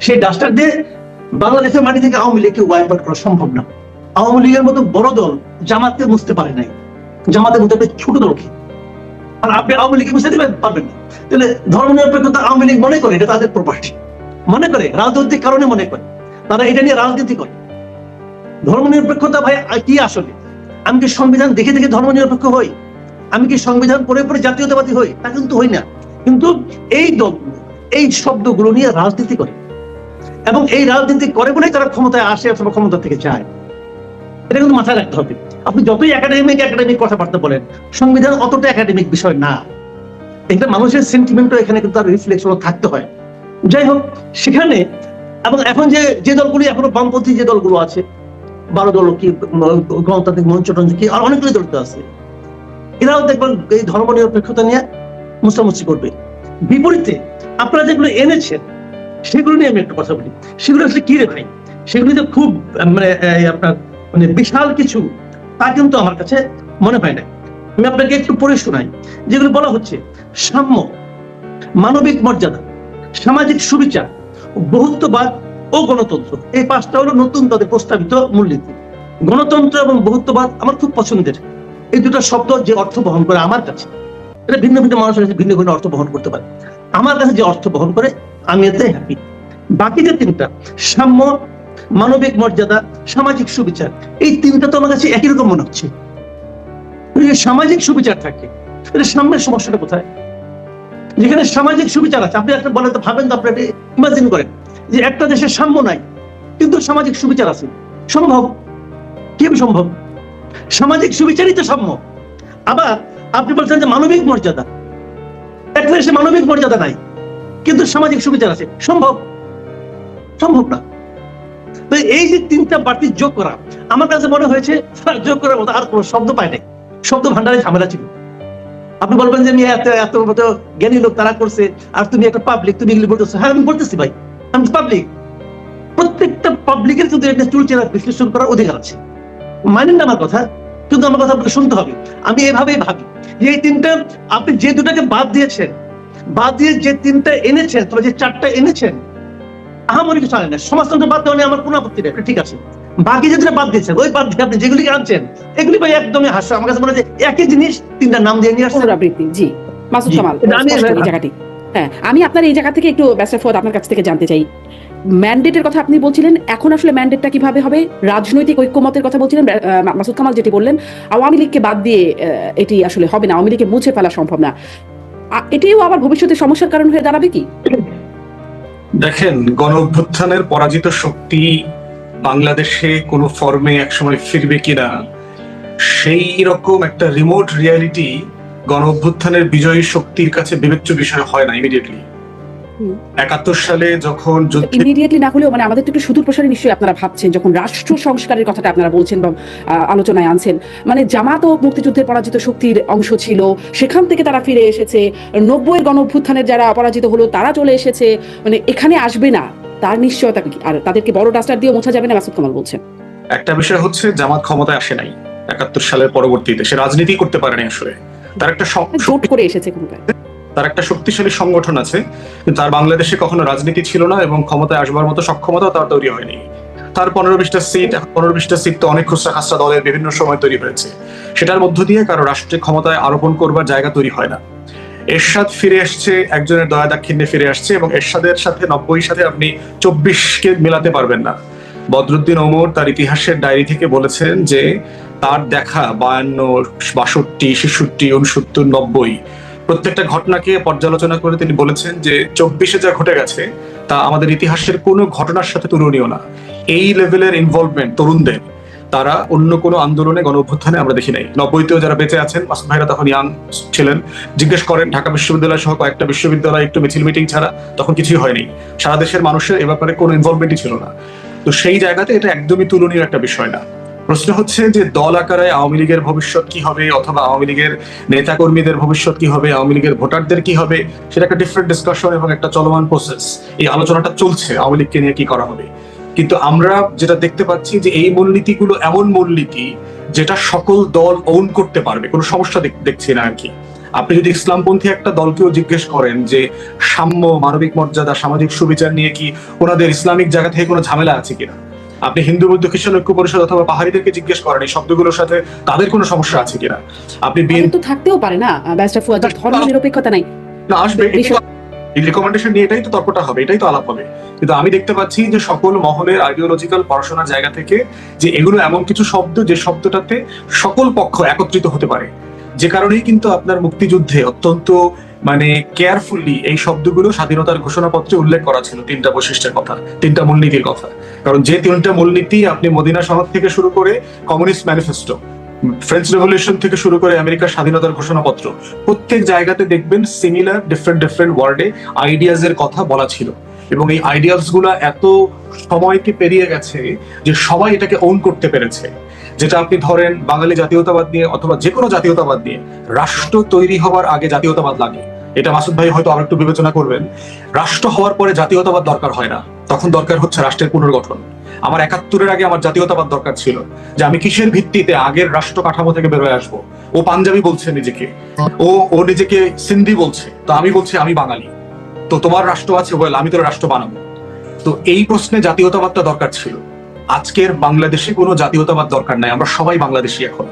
সেই ডাস্টার দিয়ে বাংলাদেশের মাটি থেকে আওয়ামী লীগকে ওয়াইপ আউট করা সম্ভব না। আওয়ামী লীগের মতো বড় দল জামাতকে মুছতে পারে নাই। জামাতের মতো একটা ছোট দলকে। আর আপনি আওয়ামী লীগকে মুছতে দিবেন, পারবেন না। তাহলে ধর্ম নিরপেক্ষতা আওয়ামী লীগ মনে করে? এটা তাদের প্রপার্টি মনে করে? রাজনৈতিক কারণে মনে করে। তারা এটা নিয়ে রাজনীতি করে। ধর্ম নিরপেক্ষতা ভাই কি আসলে? আমি কি সংবিধান দেখে দেখে ধর্ম নিরপেক্ষ হই? আমি কি সংবিধান পড়ে পড়ে জাতীয়তাবাদী হই? তা কিন্তু হই না। কিন্তু এই দলগুলো, এই শব্দগুলো নিয়ে রাজনীতি করে। এবং এই রাজনীতি করে বলেই তারা ক্ষমতায় আসে অথবা ক্ষমতা থেকে যায়। এটা কিন্তু মাথায় রাখতে হবে। আপনি যতই একাডেমিক একাডেমিক কথাবার্তা বলেন, সংবিধান অতটা একাডেমিক বিষয় না। এটা মানুষের সেন্টিমেন্টও এখানে কিন্তু তার রিফ্লেকশন থাকতে হয়। যাই হোক, সেখানে এবং এখন যে যে দলগুলি এখনও বামপন্থী যে দলগুলো আছে, বারো দল কি, গণতান্ত্রিক মঞ্চ টঞ্চ কি, আর অনেকগুলি দল আছে, এরাও দেখবেন এই ধর্ম নিরপেক্ষতা নিয়ে মুসামুচি করবে। বিপরীতে আপনারা যেগুলো এনেছেন সেগুলো নিয়ে আমি একটু কথা বলি। সেগুলো আসলে কি রে ভাই? সেগুলি খুব মানে আপনার মানে বিশাল কিছু, তা কিন্তু আমার কাছে মনে হয় না আমি আপনাকে একটু পড়ে শোনাই। যেগুলো বলা হচ্ছে, সাম্য, মানবিক মর্যাদা, সামাজিক সুবিচার, বহুত্ববাদ ও গণতন্ত্র। এই পাঁচটা হলো নতুন তাদের প্রস্তাবিত মূলনীতি। গণতন্ত্র এবং বহুত্ববাদ আমার খুব পছন্দের। এই দুটো শব্দ যে অর্থ বহন করে আমার কাছে, এটা ভিন্ন ভিন্ন মানুষের কাছে ভিন্ন ভিন্ন অর্থ বহন করতে পারে। আমার কাছে যে অর্থ বহন করে, আমি এতে হ্যাপি বাকি যে তিনটা, সাম্য, মানবিক মর্যাদা, সামাজিক সুবিচার, এই তিনটা তো আমার কাছে একই রকম মনে হচ্ছে। সামাজিক সুবিচার থাকে সাম্যের সমস্যাটা কোথায়? যেখানে সামাজিক সুবিচার আছে, আপনি একটা বলেন তো, ভাবেন তো আপনি ইমাজিন করেন যে একটা দেশের সাম্য নাই, কিন্তু সামাজিক সুবিচার আছে। সম্ভব? কীভাবে সম্ভব? সামাজিক সুবিচারই তো সাম্য। আবার আপনি বলছেন যে মানবিক মর্যাদা একটা দেশে মানবিক মর্যাদা নাই। কিন্তু সামাজিক সুবিচার আছে। সম্ভব? সম্ভব না। তো এই যে তিনটা বাড়তি যোগ করা, আমার কাছে মনে হয়েছে যোগ করার মতো আর কোনো শব্দ পাই নাই। শব্দ ভান্ডারে ঝামেলা ছিল। আপনি বলবেন যে, আমি এত এত মতো জ্ঞানী লোক তারা করছে, আর তুমি একটা পাবলিক তুমি এগুলি বলতেছো? হ্যাঁ আমি বলতেছি ভাই, আমি পাবলিক প্রত্যেকটা পাবলিকের কিন্তু এটা চুলচেরা বিশ্লেষণ করার অধিকার আছে। মানেন না আমার কথা, কিন্তু আমার কথা শুনতে হবে। আমি এভাবেই ভাবি। এই তিনটা আপনি যে দুটাকে বাদ দিয়েছেন বাদ দিয়ে যে তিনটা এনেছেন তবে যে চারটা এনেছেন আহামরি কিছু আনেন না। সমাজতন্ত্র বাদ দেওয়া আমার কোনো আপত্তি নেই ঠিক আছে। বাকি যে দুটো বাদ দিয়েছেন ওই বাদ দিয়ে আপনি যেগুলি আনছেন এগুলি ভাই একদমই হাস্য। আমার কাছে মনে হয় একই জিনিস তিনটা নাম দিয়ে নিয়ে পুনরাবৃত্তি জি। মাসুদ কামাল আমি- জায়গাটি। হ্যাঁ আমি আপনার এই জায়গা থেকে একটু ব্যাসের ফোদ আপনার কাছ থেকে জানতে চাই। ম্যান্ডেটের কথা আপনি বলছিলেন, এখন আসলে ম্যান্ডেটটা কীভাবে হবে? রাজনৈতিক ঐক্যমতের কথা বলছিলেন মাসুদ কামাল যেটি বললেন, আওয়ামী লীগকে বাদ দিয়ে এটি আসলে হবে না, আওয়ামী লীগকে মুছে ফেলা সম্ভব না। এটিও আবার ভবিষ্যতে সমস্যার কারণ হয়ে দাঁড়াবে কি? দেখেন গণ অভ্যুত্থানের পরাজিত শক্তি বাংলাদেশে কোনো ফর্মে একসময় ফিরবে কিনা সেই রকম একটা রিমোট রিয়ালিটি গণ অভ্যুত্থানের বিজয়ী শক্তির কাছে বিবেচ্য বিষয় হয় না ইমিডিয়েটলি। একাত্তর সালে যখন ইমিডিয়েটলি না হলেও মানে আমাদের তো একটু সুদূর প্রসারী নিশ্চয়ই আপনারা ভাবছেন যখন রাষ্ট্র সংস্কারের কথাটা আপনারা বলছেন বা আলোচনায় আনছেন মানে জামাত ও মুক্তিযুদ্ধের পরাজিত শক্তির অংশ ছিল সেখান থেকে তারা ফিরে এসেছে নব্বইয়ের গণ অভ্যুত্থানের যারা অপরাজিত হলো তারা চলে এসেছে মানে এখানে আসবে না তার নিশ্চয়তা কি? আর তাদেরকে বড় ডাস্টার দিয়ে মোছা যাবে না মাসুদ কামাল বলছেন। একটা বিষয় হচ্ছে জামাত ক্ষমতায় আসে নাই একাত্তর সালের পরবর্তীতে সে রাজনীতি করতে পারেনি আসলে। তার একটা জোট করে এসেছে কোনোটায় তার একটা শক্তিশালী সংগঠন আছে, কিন্তু তার বাংলাদেশে কখনো রাজনীতি ছিল না এবং ক্ষমতায় আসবার মতো সক্ষমতা তার তৈরি হয়নি। তার পনেরো বিশটা সিট পনেরো বিশটা সিট তো অনেক খুচরা খাসরা দলের বিভিন্ন সময় তৈরি হয়েছে। সেটার মধ্য দিয়ে কারও রাষ্ট্রে ক্ষমতায় আরোপণ করবার জায়গা তৈরি হয় না। এরশাদ ফিরে আসছে, একজনের দয়া দাক্ষিণ্যে ফিরে আসছে এবং এরশাদের সাথে নব্বই সাথে আপনি চব্বিশকে মেলাতে পারবেন না। বদরুদ্দিন ওমর তার ইতিহাসের ডায়েরি থেকে বলেছেন যে তার দেখা বায়ান্ন বাষট্টি, ছেষট্টি, উনসত্তর, নব্বই প্রত্যেকটা ঘটনাকে পর্যালোচনা করে তিনি বলেছেন যে চব্বিশে যা ঘটে গেছে, তা আমাদের ইতিহাসের কোনো ঘটনার সাথে তুলনীয় না। এই লেভেলের ইনভলভমেন্ট তরুণদের, তারা অন্য কোনো আন্দোলনে গণ অভ্যুত্থানে আমরা দেখি নাই। নব্বইতেও যারা বেঁচে আছেন, মাসুদ ভাইরা তখন ইয়াং ছিলেন, জিজ্ঞেস করেন, ঢাকা বিশ্ববিদ্যালয় সহ কয়েকটা বিশ্ববিদ্যালয় একটু মিছিল মিটিং ছাড়া, তখন কিছুই হয়নি। সারা দেশের মানুষের এ ব্যাপারে কোনো ইনভলভমেন্টই ছিল না। তো সেই জায়গাতে এটা একদমই তুলনীয় একটা বিষয় না। প্রশ্ন হচ্ছে যে দল আকারে আওয়ামী লীগের ভবিষ্যৎ কি হবে অথবা আওয়ামী লীগের নেতা কর্মীদের ভবিষ্যৎ কি হবে, আওয়ামী লীগের ভোটারদের কি হবে, সেটা একটা ডিফারেন্ট ডিসকাশন এবং একটা চলমান প্রসেস এই আলোচনাটা চলছে আওয়ামী লীগকে নিয়ে কি করা হবে। কিন্তু আমরা যেটা দেখতে পাচ্ছি যে এই মূলনীতিগুলো এমন মূলনীতি যেটা সকল দল ওন করতে পারবে। কোনো সমস্যা দেখ- দেখছি না আর কি আপনি যদি ইসলামপন্থী একটা দলকেও জিজ্ঞেস করেন যে সাম্য, মানবিক মর্যাদা, সামাজিক সুবিচার নিয়ে কি ওনাদের ইসলামিক জায়গা থেকে কোনো ঝামেলা আছে কিনা? আপনি হিন্দু বৌদ্ধ খ্রিস্টান ঐক্য পরিষদ অথবা পাহাড়িদেরকে জিজ্ঞেস করেন এই শব্দগুলোর সাথে তাদের কোনো সমস্যা আছে কিনা? আপনি তো থাকতেও পারে না ব্যারিস্টার ফুয়াদ ধর্ম নিরপেক্ষতা নাই। না আসবে এই রেকমেন্ডেশন নিয়ে এটাই তো তর্কটা হবে এটাই তো আলাপ হবে। কিন্তু আমি দেখতে পাচ্ছি যে সকল মহলের আইডিওলজিক্যাল পড়াশোনার জায়গা থেকে যে এগুলো এমন কিছু শব্দ যে শব্দটাতে সকল পক্ষ একত্রিত হতে পারে। যে কারণেই কিন্তু আপনার মুক্তিযুদ্ধে অত্যন্ত মানে কেয়ারফুলি এই শব্দগুলো স্বাধীনতার ঘোষণাপত্রে উল্লেখ করা ছিল, তিনটা বৈশিষ্ট্যের কথা, তিনটা মূলনীতির কথা। কারণ যে তিনটা মূলনীতি আপনি মদিনা সনদ থেকে শুরু করে কমিউনিস্ট ম্যানিফেস্টো ফ্রেঞ্চ রেভলিউশন থেকে শুরু করে আমেরিকার স্বাধীনতার ঘোষণাপত্র, প্রত্যেক জায়গাতে দেখবেন সিমিলার ডিফারেন্ট ডিফারেন্ট ওয়ার্ডে আইডিয়াজ এর কথা বলা ছিল। এবং এই আইডিয়ালসগুলো এত সময়কে পেরিয়ে গেছে যে সবাই এটাকে ওন করতে পেরেছে। যেটা আপনি ধরেন বাঙালি জাতীয়তাবাদ নিয়ে অথবা যে কোনো জাতীয়তাবাদ নিয়ে, রাষ্ট্র তৈরি হওয়ার আগে জাতীয়তাবাদ লাগে। এটা মাসুদ ভাই হয়তো আরেকটু বিবেচনা করবেন। রাষ্ট্র হওয়ার পরে জাতীয়তাবাদ দরকার হয় না। তখন দরকার হচ্ছে রাষ্ট্রের পুনর্গঠন। আমার একাত্তরের আগে আমার জাতীয়তাবাদ দরকার ছিল যে আমি কিসের ভিত্তিতে আগের রাষ্ট্র কাঠামো থেকে বেরোয় আসব? ও পাঞ্জাবি বলছে নিজেকে। ও ও নিজেকে সিন্ধি বলছে। তো আমি বলছি আমি বাঙালি। তো তোমার রাষ্ট্র আছে বল আমি তোর রাষ্ট্র বানাবো। তো এই প্রশ্নে জাতীয়তাবাদটা দরকার ছিল। আজকের বাংলাদেশে কোনো জাতীয়তাবাদ দরকার নাই আমরা সবাই বাংলাদেশি এখন।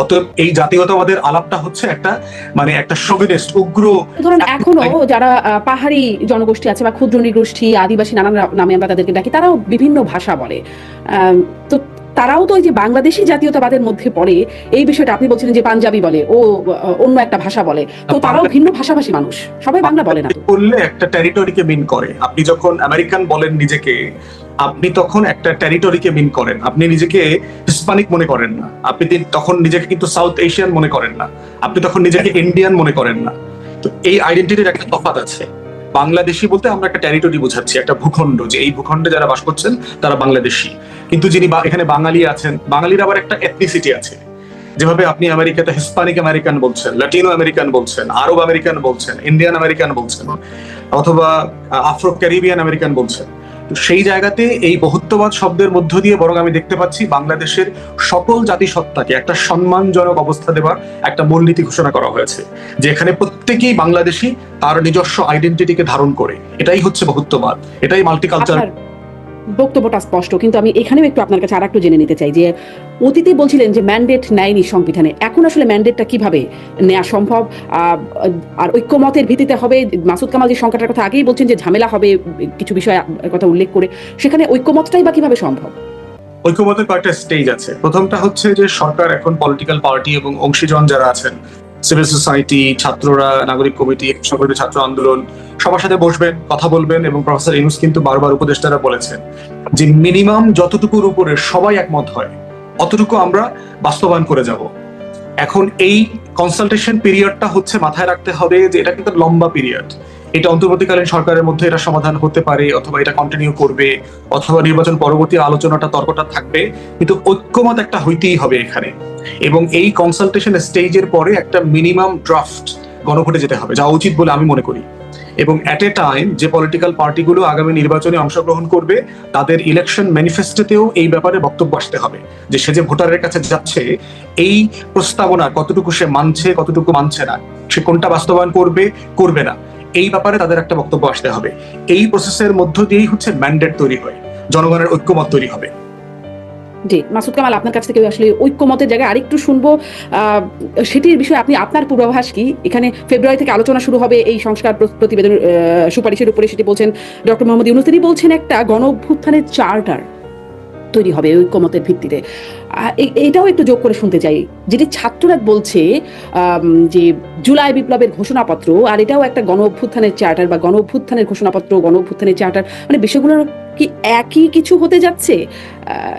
অতএব এই জাতীয়তাবাদের আলাপটা হচ্ছে একটা মানে একটা শোভিনিস্ট উগ্র ধরুন এখনও যারা পাহাড়ি জনগোষ্ঠী আছে বা ক্ষুদ্র নৃগোষ্ঠী আদিবাসী নানান নামে আমরা তাদেরকে ডাকি তারাও বিভিন্ন ভাষা বলে। তো তারাও তো ওই যে বাংলাদেশি জাতীয়তাবাদের মধ্যে পড়ে এই বিষয়টা আপনি বলছিলেন যে পাঞ্জাবি বলে ও অন্য একটা ভাষা বলে। তো তারাও ভিন্ন ভাষাভাষী মানুষ সবাই বাংলা বলে না। করলে একটা টেরিটরিকে মিন করে। আপনি যখন আমেরিকান বলেন নিজেকে আপনি তখন একটা টেরিটরিকে মিন করেন। আপনি নিজেকে হিসপানিক মনে করেন না। আপনি তখন নিজেকে কিন্তু সাউথ এশিয়ান মনে করেন না। আপনি তখন নিজেকে ইন্ডিয়ান মনে করেন না। তো এই আইডেন্টিটির একটা তফাৎ আছে। বাংলাদেশি বলতে আমরা একটা টেরিটরি বোঝাচ্ছি, একটা ভূখণ্ড যে এই ভূখণ্ডে যারা বাস করছেন তারা বাংলাদেশি। কিন্তু যিনি এখানে বাঙালি আছেন, বাঙালির আবার একটা এথনিসিটি আছে। যেভাবে আপনি আমেরিকাতে হিসপানিক আমেরিকান বলছেন ল্যাটিনো আমেরিকান বলছেন আরব আমেরিকান বলছেন ইন্ডিয়ান আমেরিকান বলছেন, অথবা আফ্রো ক্যারিবিয়ান আমেরিকান বলছেন। সেই জায়গাতে এই বহুত্ববাদ শব্দের মধ্য দিয়ে বরং আমি দেখতে পাচ্ছি বাংলাদেশের সকল জাতিসত্তাকে একটা সম্মানজনক অবস্থা দেবার একটা মূলনীতি ঘোষণা করা হয়েছে যে এখানে প্রত্যেকেই বাংলাদেশি তার নিজস্ব আইডেন্টিটিকে ধারণ করে। এটাই হচ্ছে বহুত্ববাদ। এটাই মাল্টিকালচার বক্তব্যটা স্পষ্ট, কিন্তু আমি এখানেও একটু আপনার কাছে আর একটু জেনে নিতে চাই যে অতীতে বলছিলেন যে ম্যান্ডেট নেয়নি সংবিধানে, এখন আসলে ম্যান্ডেটটা কীভাবে নেওয়া সম্ভব? আর ঐক্যমতের ভিত্তিতে হবে, মাসুদ কামাল যে সংখ্যাটার কথা আগেই বলছেন যে ঝামেলা হবে, কিছু বিষয় কথা উল্লেখ করে, সেখানে ঐক্যমতটাই বা কীভাবে সম্ভব? ঐক্যমতের কয়েকটা স্টেজ আছে। প্রথমটা হচ্ছে যে সরকার এখন পলিটিক্যাল পার্টি এবং অংশীজন যারা আছেন সিভিল সোসাইটি ছাত্ররা, নাগরিক কমিটি, সংগঠিত ছাত্র আন্দোলন, সবার সাথে বসবেন, কথা বলবেন এবং প্রফেসর ইনুস কিন্তু বারবার উপদেষ্টারা বলেছেন যে মিনিমাম যতটুকুর উপরে সবাই একমত হয়, অতটুকু আমরা বাস্তবায়ন করে যাব। এখন এই কনসালটেশন পিরিয়ডটা হচ্ছে মাথায় রাখতে হবে যে এটা কিন্তু লম্বা পিরিয়ড এটা অন্তর্বর্তীকালীন সরকারের মধ্যে এটা সমাধান হতে পারে অথবা এটা কন্টিনিউ করবে, অথবা নির্বাচন পরবর্তী আলোচনাটা, তর্কটা থাকবে। কিন্তু ঐক্যমত একটা হইতেই হবে এখানে। এবং এই কনসালটেশন স্টেজের পরে একটা মিনিমাম ড্রাফট গণভোটে যেতে হবে যা উচিত বলে আমি মনে করি। এবং অ্যাট এ টাইম যে পলিটিক্যাল পার্টিগুলো আগামী নির্বাচনে অংশগ্রহণ করবে, তাদের ইলেকশন ম্যানিফেস্টোতেও এই ব্যাপারে বক্তব্য আসতে হবে। যে সে যে ভোটারের কাছে যাচ্ছে, এই প্রস্তাবনা কতটুকু সে মানছে, কতটুকু মানছে না, সে কোনটা বাস্তবায়ন করবে করবে না। এই ব্যাপারে তাদের একটা বক্তব্য আসতে হবে। এই প্রসেসের মধ্য দিয়েই হচ্ছে ম্যান্ডেট তৈরি হয়, জনগণের ঐক্যমত তৈরি হবে। জি, মাসুদ কামাল, আপনার কাছ থেকে আসলে ঐক্যমতের জায়গায় আরেকটু শুনব। সেটির বিষয়ে আপনি, আপনার পূর্বাভাস কি? এখানে ফেব্রুয়ারি থেকে আলোচনা শুরু হবে এই সংস্কার প্র- প্রতিবেদন সুপারিশের উপরে, সেটি বলছেন ডক্টর মোহাম্মদ ইউনুস। তিনি বলছেন একটা গণ অভ্যুত্থানের চার্টার তৈরি হবে ঐক্যমতের ভিত্তিতে। এটাও একটু যোগ করে শুনতে চাই। যেটি ছাত্ররা বলছে যে জুলাই বিপ্লবের ঘোষণাপত্র, আর এটাও একটা গণ অভ্যুত্থানের চার্টার বা গণ অভ্যুত্থানের ঘোষণাপত্র, গণ অভ্যুত্থানের চার্টার মানে বিষয়গুলোর কি একই কিছু হতে যাচ্ছে?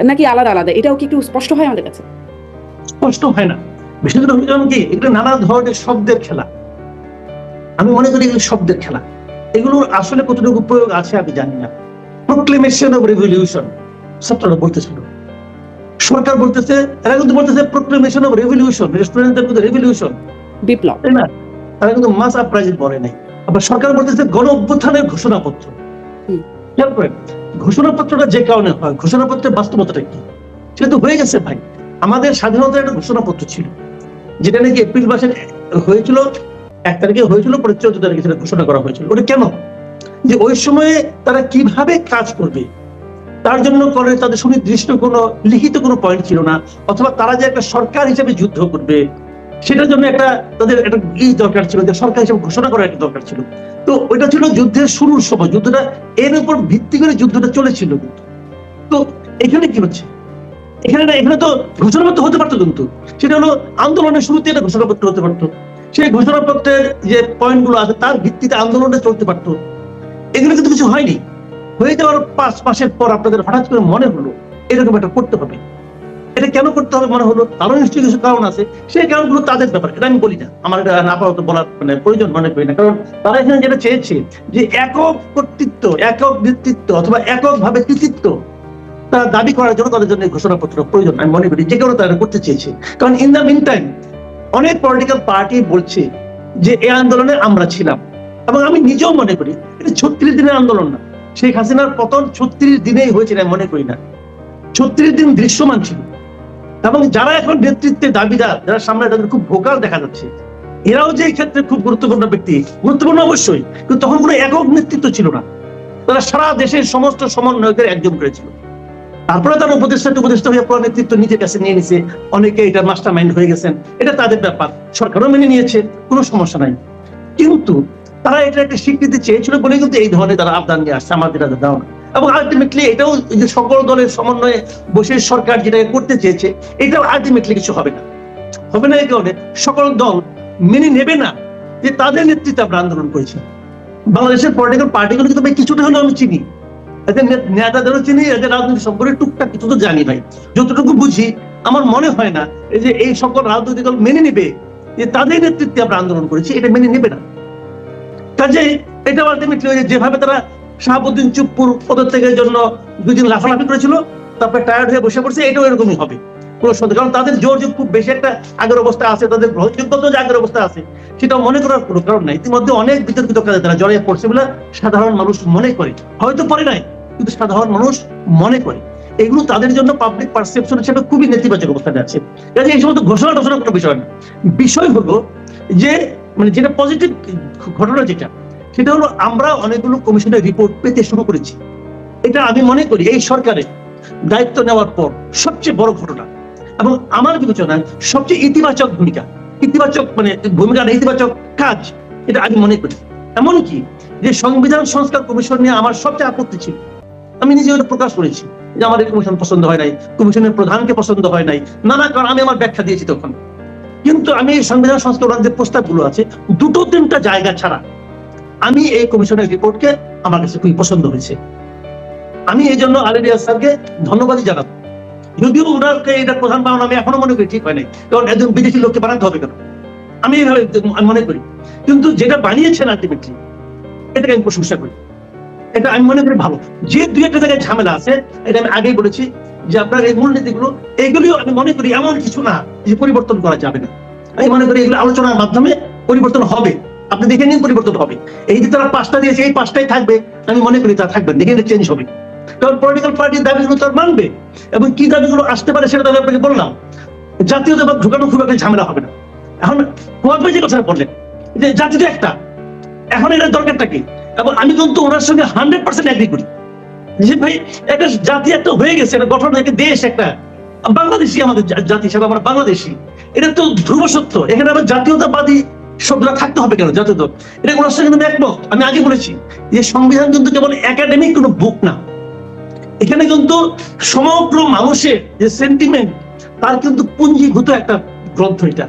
নাকি আলাদা আলাদা? এটাও কি একটু স্পষ্ট হয় আমাদের কাছে? স্পষ্ট হয় না। হলো যেমন কি? এগুলো নানা ধরনের শব্দের খেলা। আমি মনে করি এগুলো শব্দের খেলা। এগুলোর আসলে কতটুকু প্রয়োগ আছে আমি জানি না। প্রোক্লেমেশন অফ রেভলিউশন ছাত্ররা বলতেছিল। সরকার বলতেছে এরা কিন্তু বলতেছে প্রোক্লেমেশন অফ রেভলিউশন রেস্টুরেন্টের মধ্যে রেভলিউশন বিপ্লব। তাই না? তারা কিন্তু মাস আপরাইজিং বলে নাই। আবার সরকার বলতেছে গণ অভ্যুত্থানের ঘোষণাপত্র খেয়াল করেন ঘোষণাপত্রটা যে কারণে হয় ঘোষণাপত্রের বাস্তবতাটা কি? সেটা তো হয়ে গেছে ভাই। আমাদের স্বাধীনতার একটা ঘোষণাপত্র ছিল যেটা নাকি এপ্রিল মাসে হয়েছিল এক তারিখে হয়েছিল পরে চৌদ্দ তারিখে সেটা ঘোষণা করা হয়েছিল। ওটা কেন? যে ওই সময়ে তারা কীভাবে কাজ করবে? তার জন্য করে তাদের সুনির্দিষ্ট কোনো, লিখিত কোনো পয়েন্ট ছিল না, অথবা তারা যে একটা সরকার হিসেবে যুদ্ধ করবে, সেটার জন্য একটা তাদের একটা ই দরকার ছিল যে সরকার হিসেবে ঘোষণা করার একটা দরকার ছিল। তো ওইটা ছিল যুদ্ধের শুরুর সময়, যুদ্ধটা এর উপর ভিত্তি করে যুদ্ধটা চলেছিল কিন্তু। তো এখানে কি হচ্ছে? এখানে না, এখানে তো ঘোষণাপত্র হতে পারতো কিন্তু। সেটা হলো আন্দোলনের শুরুতে একটা ঘোষণাপত্র হতে পারতো। সেই ঘোষণাপত্রের যে পয়েন্টগুলো আছে, তার ভিত্তিতে আন্দোলনটা চলতে পারতো। এগুলো কিন্তু কিছু হয়নি। হয়ে যাওয়ার পাঁচ মাসের পর আপনাদের হঠাৎ করে মনে হলো এরকম একটা করতে হবে। এটা কেন করতে হবে মনে হলো? তারও নিশ্চয়ই কিছু কারণ আছে। সেই কারণগুলো তাদের ব্যাপার। এটা আমি বলি না। আমার এটা না আপাতত বলার মানে প্রয়োজন মনে করি না। কারণ তারা এখানে যেটা চেয়েছে যে একক কর্তৃত্ব, একক নেতৃত্ব অথবা একক ভাবে কৃতিত্ব তারা দাবি করার জন্য তাদের জন্য ঘোষণাপত্র প্রয়োজন। আমি মনে করি যে কারণে তারা করতে চেয়েছে। কারণ ইন দ্য মিন টাইম অনেক পলিটিক্যাল পার্টি বলছে যে এই আন্দোলনে আমরা ছিলাম। এবং আমি নিজেও মনে করি, এটা ছত্রিশ দিনের আন্দোলন না। শেখ হাসিনার পতন ছত্রিশ দিনেই হয়েছে আমি মনে করি না। ছত্রিশ দিন দৃশ্যমান ছিল। এবং যারা এখন নেতৃত্বের দাবিদার, যারা সামনে তাদের খুব ভোকাল দেখা যাচ্ছে, এরাও যে ক্ষেত্রে খুব গুরুত্বপূর্ণ ব্যক্তি। গুরুত্বপূর্ণ অবশ্যই, কিন্তু তখন কোনো একক নেতৃত্ব ছিল না। তারা সারা দেশের সমস্ত সমন্বয়কের একজন করেছিল তারপরে তারা উপদেষ্টা উপদেষ্টা হয়ে পরে নেতৃত্ব নিজের কাছে নিয়ে নিছে। অনেকে এটা মাস্টার মাইন্ড হয়ে গেছেন। এটা তাদের ব্যাপার। সরকারও মেনে নিয়েছে, কোনো সমস্যা নাই। কিন্তু তারা এটা একটা স্বীকৃতি চেয়েছিল বলে কিন্তু এই ধরনের তারা আবদান নিয়ে আসছে আমাদের এটা দাও না এবং আলটিমেটলি এটাও যে সকল দলের সমন্বয়ে বসে সরকার যেটা করতে চেয়েছে, এটাও আলটিমেটলি কিছু হবে না। হবে না এই কারণে সকল দল মেনে নেবে না যে তাদের নেতৃত্বে আমরা আন্দোলন করেছি। বাংলাদেশের পলিটিক্যাল পার্টিগুলো কিন্তু ভাই কিছুটা হলেও আমি চিনি। এদের নেতাদেরও চিনি, এদের রাজনীতি সম্পর্কে টুকটাক কিছু তো জানি ভাই। যতটুকু বুঝি, আমার মনে হয় না এই যে এই সকল রাজনৈতিক দল মেনে নেবে যে তাদের নেতৃত্বে আমরা আন্দোলন করেছি, এটা মেনে নেবে না। এটা আলটিমেটলি যেভাবে তারা শাহাবুদ্দিন পদত্যাগের জন্য দুদিন লাফালাফি করেছিল, তারপরে টায়ার্ড হয়ে বসে পড়ছে, এটাও এরকমই হবে। কোনো সন্দেহ কারণ তাদের জোর যে খুব বেশি একটা আগের অবস্থা আছে, তাদের যে আগের অবস্থা আছে, সেটা মনে করার কোনো কারণ নাই। ইতিমধ্যে অনেক বিতর্কিত কাজে তারা জড়িয়ে পড়ছে বলে সাধারণ মানুষ মনে করে। হয়তো পরে নাই, কিন্তু সাধারণ মানুষ মনে করে। এগুলো তাদের জন্য পাবলিক পারসেপশন হিসেবে খুবই নেতিবাচক অবস্থানে আছে। এই সমস্ত ঘোষণা টোষণা কোনো বিষয় না। বিষয় হলো যে মানে যেটা পজিটিভ ঘটনা যেটা, সেটা হলো আমরা অনেকগুলো কমিশনের রিপোর্ট পেতে শুরু করেছি। এটা আমি মনে করি এই সরকারের দায়িত্ব নেওয়ার পর সবচেয়ে বড় ঘটনা। এবং আমার বিবেচনায় সবচেয়ে ইতিবাচক ভূমিকা, ইতিবাচক মানে ভূমিকা ইতিবাচক কাজ, এটা আমি মনে করি। এমনকি যে সংবিধান সংস্কার কমিশন নিয়ে আমার সবচেয়ে আপত্তি ছিল, আমি নিজে ওটা প্রকাশ করেছি যে আমার এই কমিশন পছন্দ হয় নাই কমিশনের প্রধানকে পছন্দ হয় নাই, নানা কারণ আমি আমার ব্যাখ্যা দিয়েছি তখন। কিন্তু আমি এই সংবিধান সংস্কার যে প্রস্তাবগুলো আছে, দুটো তিনটা জায়গা ছাড়া আমি এই কমিশনের রিপোর্টকে আমার কাছে খুবই পছন্দ হয়েছে। আমি এই জন্য আলিরিয়া স্যারকে ধন্যবাদই জানাব। যদিও ওনাকে এটা প্রধান বানানো আমি এখনও মনে করি ঠিক হয় নাই কারণ একজন বিদেশি লোককে বানাতে হবে কেন? আমি এইভাবে মনে করি। কিন্তু যেটা বানিয়েছেন আলটিমেটলি এটাকে আমি প্রশংসা করি। এটা আমি মনে করি ভালো। যে দুই একটা জায়গায় ঝামেলা আছে, এটা আমি আগেই বলেছি যে আপনার এই মূলনীতিগুলো, এগুলিও আমি মনে করি এমন কিছু না যে পরিবর্তন করা যাবে না। আমি মনে করি এগুলো আলোচনার মাধ্যমে পরিবর্তন হবে। আপনি দেখে নিন পরিবর্তন হবে। এই যে তারা পাঁচটা দিয়েছে, এই পাঁচটাই থাকবে। আমি মনে করি তা থাকবে দেখে চেঞ্জ হবে। কারণ পলিটিক্যাল পার্টির দাবিগুলো তার মানবে। এবং কি দাবিগুলো আসতে পারে সেটা তো আমি আপনাকে বললাম। জাতীয়তাবাদ ঢুকানো খুব একটা ঝামেলা হবে না। এখন প্রভাব যে কথা বললেন। যে জাতি তো একটা। এখন এটার দরকারটা কি? এবং আমি কিন্তু ওনার সঙ্গে হান্ড্রেড পার্সেন্ট এগ্রি করি। যে ভাই, একটা জাতি একটা হয়ে গেছে, একটা গঠন একটা দেশ একটা। বাংলাদেশি আমাদের জাতি হিসাবে আমরা বাংলাদেশি। এটা তো ধ্রুব সত্য। এখানে আবার জাতীয়তাবাদী শব্দটা থাকতে হবে কেন? জাতীয় এটা ওনার সঙ্গে কিন্তু একমত? আমি আগে বলেছি যে সংবিধান কিন্তু কেবল একাডেমিক কোনো বুক না। এখানে কিন্তু সমগ্র মানুষের যে সেন্টিমেন্ট তার কিন্তু পুঞ্জীভূত একটা গ্রন্থ এটা।